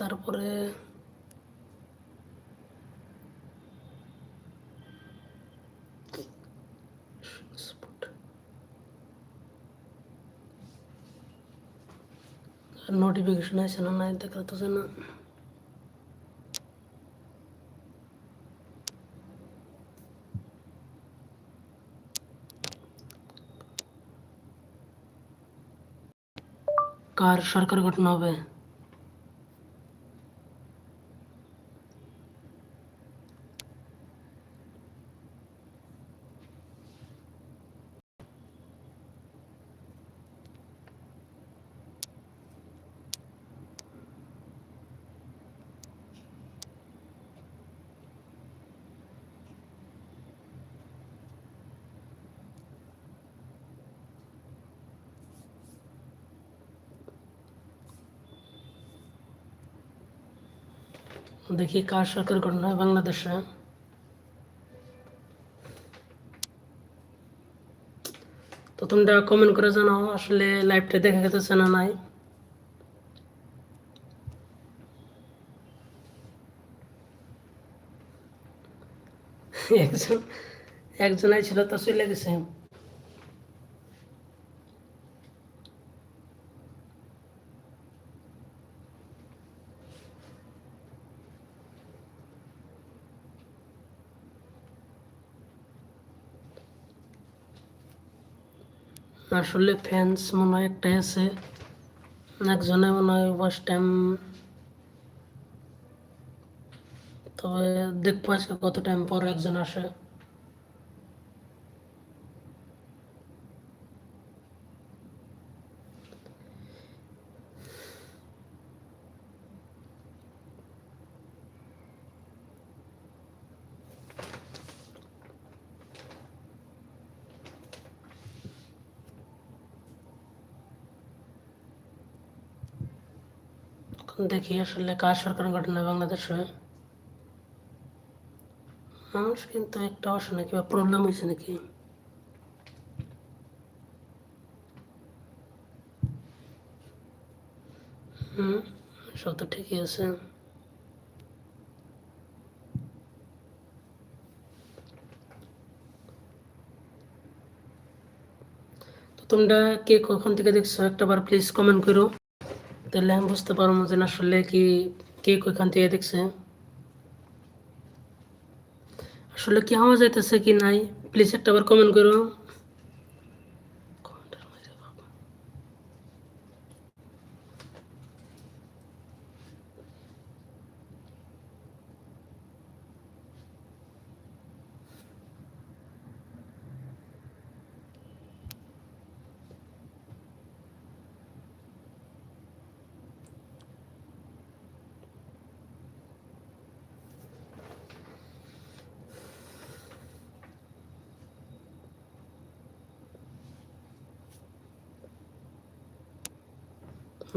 তারপরে নোটিফিকেশন আছে না নাই দেখা তো না। কার সরকার গঠন হবে? দেখি কার সরকার গঠন হয় বাংলাদেশে। তো তোমরা কমেন্ট করে জানাও আসলে লাইভটা দেখা গেছে না নাই। একজন একজন ছিল তো চলে গেছে। আসলে ফ্যান্স মনে হয় একটাই আছে। একজনে মনে হয় ফার্স্ট টাইম তবে দেখব আজকে কত টাইম পর একজন আসে। দেখি আসলে কার সরকার হয় বাংলাদেশে মানুষ কিন্তু একটা আসে নাকি বা প্রবলেম হয়েছে নাকি? হুম, সব তো ঠিকই আছে। তোমরা কে কখন থেকে দেখছ? একটা বার প্লিজ কমেন্ট করো। তাহলে আমি বুঝতে পারব যে আসলে কি, কে কইখান থেকে দেখছে। আসলে কি হওয়া যাইতেছে কি নাই প্লিজ একটা আবার কমেন্ট করো।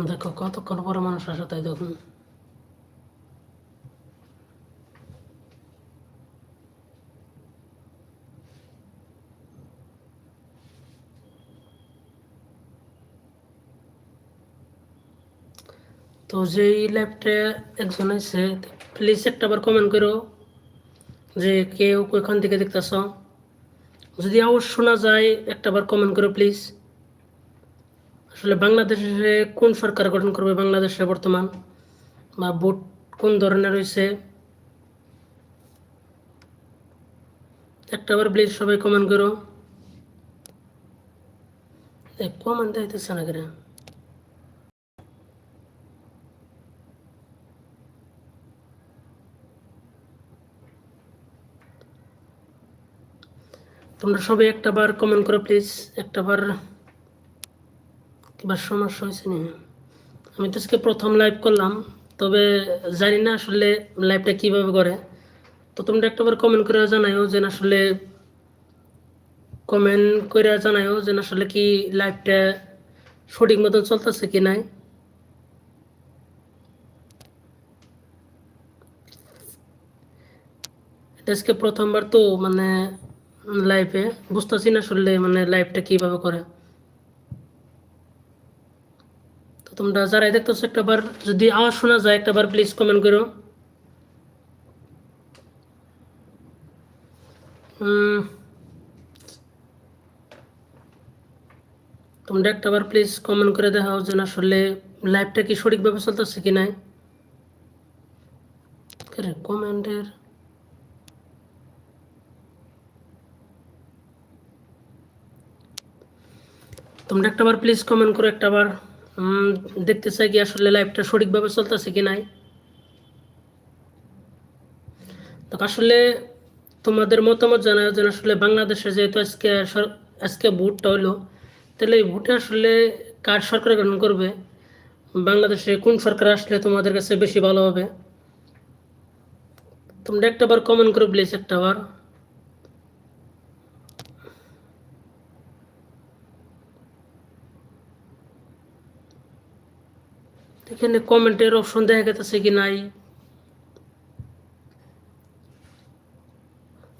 দেখো, কতক্ষণ পরে মানুষ আসে তাই দেখুন তো যেই ল্যাবটা একজন আছে প্লিজ একটা বার কমেন্ট করো যে কেউ ওইখান থেকে দেখতেছ। যদি আওয়াজ শোনা যায়, একটা বার কমেন্ট করো প্লিজ আসলে বাংলাদেশে কোন সরকার গঠন করবে বাংলাদেশে বর্তমান? বা ভোট কোন ধরনের রয়েছে একটা বার প্লিজ সবাই কমেন্ট করো। কমেন্ট দিতেছে না কেন? তোমরা সবাই একটা বার কমেন্ট করো প্লিজ। একটা বার কিবার সমস্যা হয়েছে নি আমি তো আজকে প্রথম লাইভ করলাম, তবে জানি না আসলে লাইভটা কীভাবে করে। তো তোমরা একটা বার কমেন্ট করে জানাইও যে আসলে কমেন্ট করে জানাইও যে আসলে কি লাইভটা সঠিক মতন চলতেছে কি নাই। আজকে প্রথমবার তো মানে লাইফে বুঝতেছি না আসলে মানে লাইফটা কীভাবে করে তো তোমরা যারাই দেখতেছো একটা বার যদি আওয়াজ শোনা যায় একটা বার প্লিজ কমেন্ট করো তোমরা একটা বার প্লিজ কমেন্ট করে দেখাও যে না আসলে লাইভটা কি সঠিকভাবে চলতেছে কি নাই। কমেন্টের তোমরা একটা বার প্লিজ কমেন্ট করো একটা বার উম, দেখতে চাই কি আসলে লাইভটা সঠিকভাবে চলতেছে কি নাই। তো আসলে তোমাদের মতামত জানা যেন আসলে বাংলাদেশে যেহেতু আজকে আজকে ভোটটা হলো তাহলে এই ভোটে আসলে কার সরকার গ্রহণ করবে? বাংলাদেশে কোন সরকার আসলে তোমাদের কাছে বেশি ভালো হবে? তোমরা একটা বার কমেন্ট করো প্লিজ একটা বার এখানে কমেন্টের অপশন দেখা গেছে কি নাই?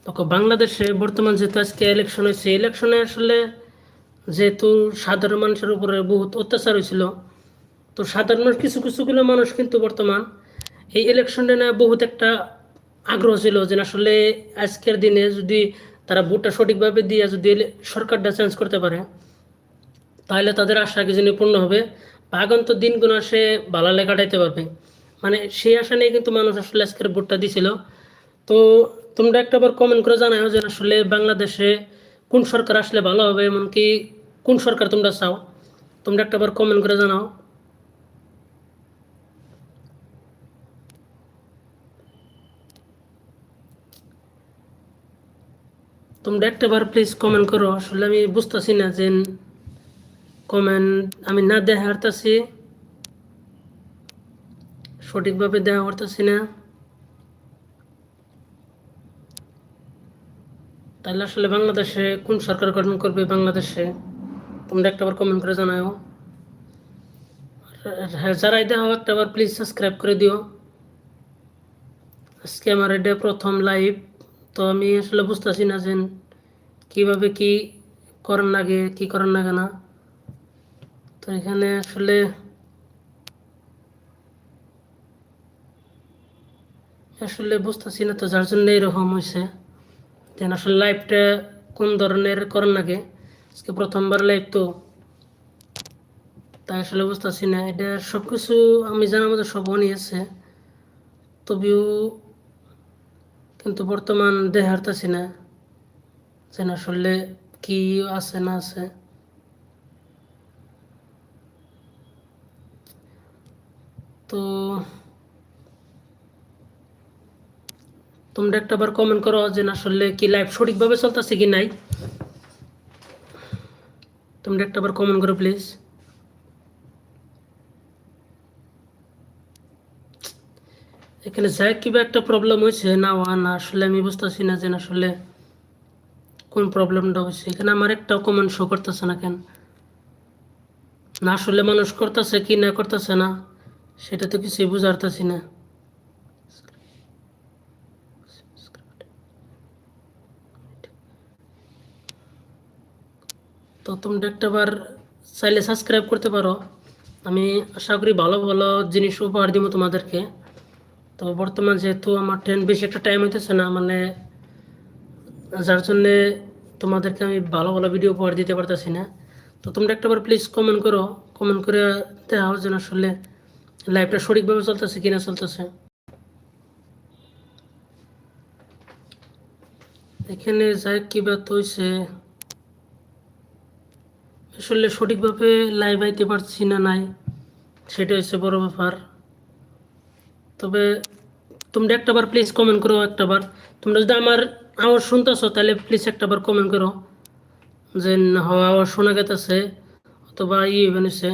তখন বাংলাদেশে বর্তমান যেহেতু আজকে ইলেকশন হয়েছে ইলেকশনে আসলে যেহেতু সাধারণ মানুষের উপরে বহুত অত্যাচার হয়েছিল, তো সাধারণ মানুষ কিছু কিছুগুলো মানুষ কিন্তু বর্তমান এই ইলেকশনে না বহুত একটা আগ্রহ ছিল যে আসলে আজকের দিনে যদি তারা ভোটটা সঠিকভাবে দিয়ে যদি সরকারটা চেঞ্জ করতে পারে, তাহলে তাদের আশা কি যিনি পূর্ণ হবে? আগন্ত দিনগুলো সে ভালো কাটাইতে পারবে। মানে সেই আশা নিয়ে কিন্তু মানুষ আসলে আজকের ভোটটা দিছিল। তো তোমরা একটা বার কমেন্ট করে জানাও যে আসলে বাংলাদেশে কোন সরকার আসলে ভালো হবে, এমনকি কোন সরকার তোমরা চাও। তোমরা একটা বার কমেন্ট করে জানাও। তোমরা একটা বার প্লিজ কমেন্ট করো। আসলে আমি বুঝতেছি না যে কমেন্ট, আমি না দেখা হারতাছি, সঠিকভাবে দেখা করতেছি না। তাহলে আসলে বাংলাদেশে কোন সরকার গঠন করবে বাংলাদেশে? তোমরা একটাবার কমেন্ট করে জানাও হ্যাঁ যারাই দেখো একটাবার প্লিজ সাবস্ক্রাইব করে দিও। আজকে আমার এটা প্রথম লাইভ তো আমি আসলে বুঝতেছি না যে কীভাবে কি করার লাগে, কি করার লাগে না। তো এখানে আসলে আসলে বুঝতেছি না তো, যার জন্য এরকম হয়েছে। দেন আসলে লাইভটা কোন ধরনের করার লাগে আজকে প্রথমবার লাইভ তো। তাই আসলে বুঝতেছি না, এটা সব কিছু আমি জানার মতো সব আছে। তবেও কিন্তু বর্তমান দেহ হারতেছি না যে না আসলে কি আছে না আছে। তো তোমরা একটা বার কমেন্ট করো যে আসলে কি লাইভ সঠিকভাবে চলতেছে কি নাই। তোমরা একটা বার কমেন্ট করো প্লিজ এখানে যাই কিবা একটা প্রবলেম হয়েছে, না ওয়া না, আসলে আমি বুঝতেছি না যে না আসলে কোন প্রবলেমটা হয়েছে। এখানে আমার একটাও কমেন্ট শো করতেছে না কেন? না, আসলে মানুষ করতেছে কি না করতেছে না। সেটা তো কিছুই বুঝারতেছি না। তো তোমরা একটা বার চাইলে সাবস্ক্রাইব করতে পারো। আমি আশা করি ভালো ভালো জিনিস উপহার দিব তোমাদেরকে। তো বর্তমান যেহেতু আমার ট্রেন বেশি একটা টাইম হইতেছে না মানে যার জন্যে তোমাদেরকে আমি ভালো ভালো ভিডিও উপহার দিতে পারতেছি না। তো তোমরা একটাবার প্লিজ কমেন্ট করো। কমেন্ট করে দেখাও যেন আসলে লাইফটা সঠিকভাবে চলতেছে কিনা চলতেছে? এখানে যাই, কি ব্যাত হয়েছে আসলে সঠিকভাবে লাইভ আইতে পারছি না নাই সেটা হচ্ছে বড় ব্যাপার। তবে তোমরা একটাবার প্লিজ কমেন্ট করো একটাবার তোমরা যদি আমার আওয়াজ শুনতেছো, তাহলে প্লিজ একটাবার কমেন্ট করো। যে না হ আওয়াজ শোনা গেতেছে, অথবা ইয়ে বানিয়েছে।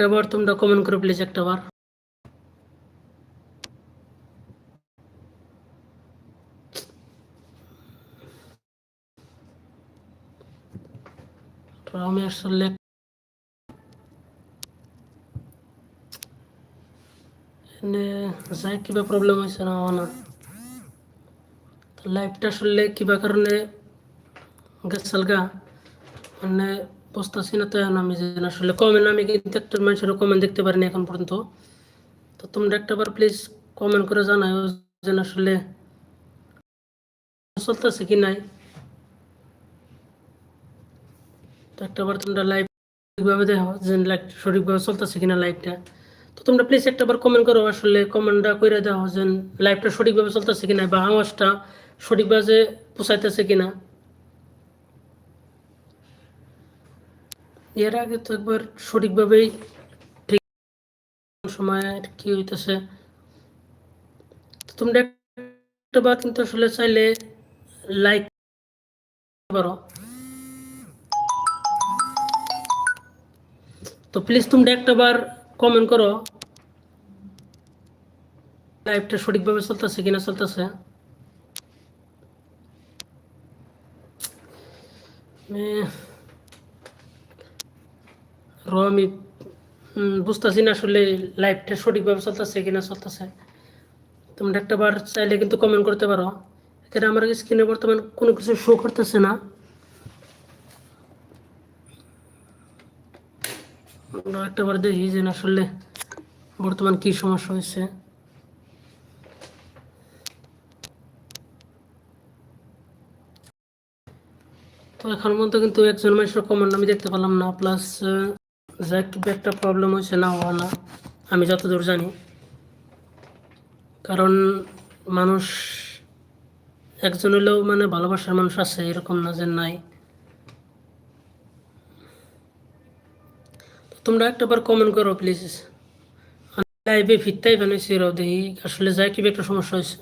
একটাবার তোমরা কমেন্ট করো প্লিজ একটাবার তো আমি আসলে যাই, কিবা প্রবলেম হয়েছে না না। তো লাইফটা আসলে কিবা কারণে গেছাল গা মানে না আমি আসলে কমেন্ট আমি কিন্তু একটা মানুষের কমেন্ট দেখতে পারিনি এখন পর্যন্ত। তো তোমরা একটাবার প্লিজ কমেন্ট করে জানাও যে আসলে চলতেছে কি নাই। তো একটাবার তোমরা দেখো যে সঠিকভাবে চলতেছে কিনা লাইভটা তো তোমরা প্লিজ একটাবার কমেন্ট করো আসলে কমেন্টটা করে দাও যে লাইভটা সঠিকভাবে চলতেছে কিনা বা আওয়াজটা সঠিকভাবে পৌঁছাইতেছে কিনা। এর আগে তো একবার সঠিকভাবেই ঠিক সময় কি হইতেছে। তোমরা একটা বার কিন্তু আসলে চাইলে লাইক পারো তো প্লিজ তোমরা একটা বার কমেন্ট করো। লাইভটা সঠিকভাবে চলতেছে কিনা চলতেছে। র আমি বুঝতেছি না আসলে লাইফটা সঠিকভাবে চলতেছে কিনা, চলতেছে। তোমরা একটা বার চাইলে কিন্তু কমেন্ট করতে পারো। এখানে আমার স্ক্রিনে বর্তমান কোনো কিছু শো করতেছে না। একটা বার দেখি যে না আসলে বর্তমান কি সমস্যা হয়েছে। তো এখন মধ্যে কিন্তু একজন মানুষের কমেন্ট আমি দেখতে পেলাম না প্লাস যা একটু প্রবলেম হয়েছে না হওয়া না, আমি যতদূর জানি। কারণ মানুষ একজন হলেও মানে ভালোবাসার মানুষ আছে, এরকম না যে নাই। তোমরা একটা বার কমেন্ট করো প্লিজ লাইভে ফিরতেই বানাইছি রাও দেখি আসলে যাই কি একটা সমস্যা হয়েছে।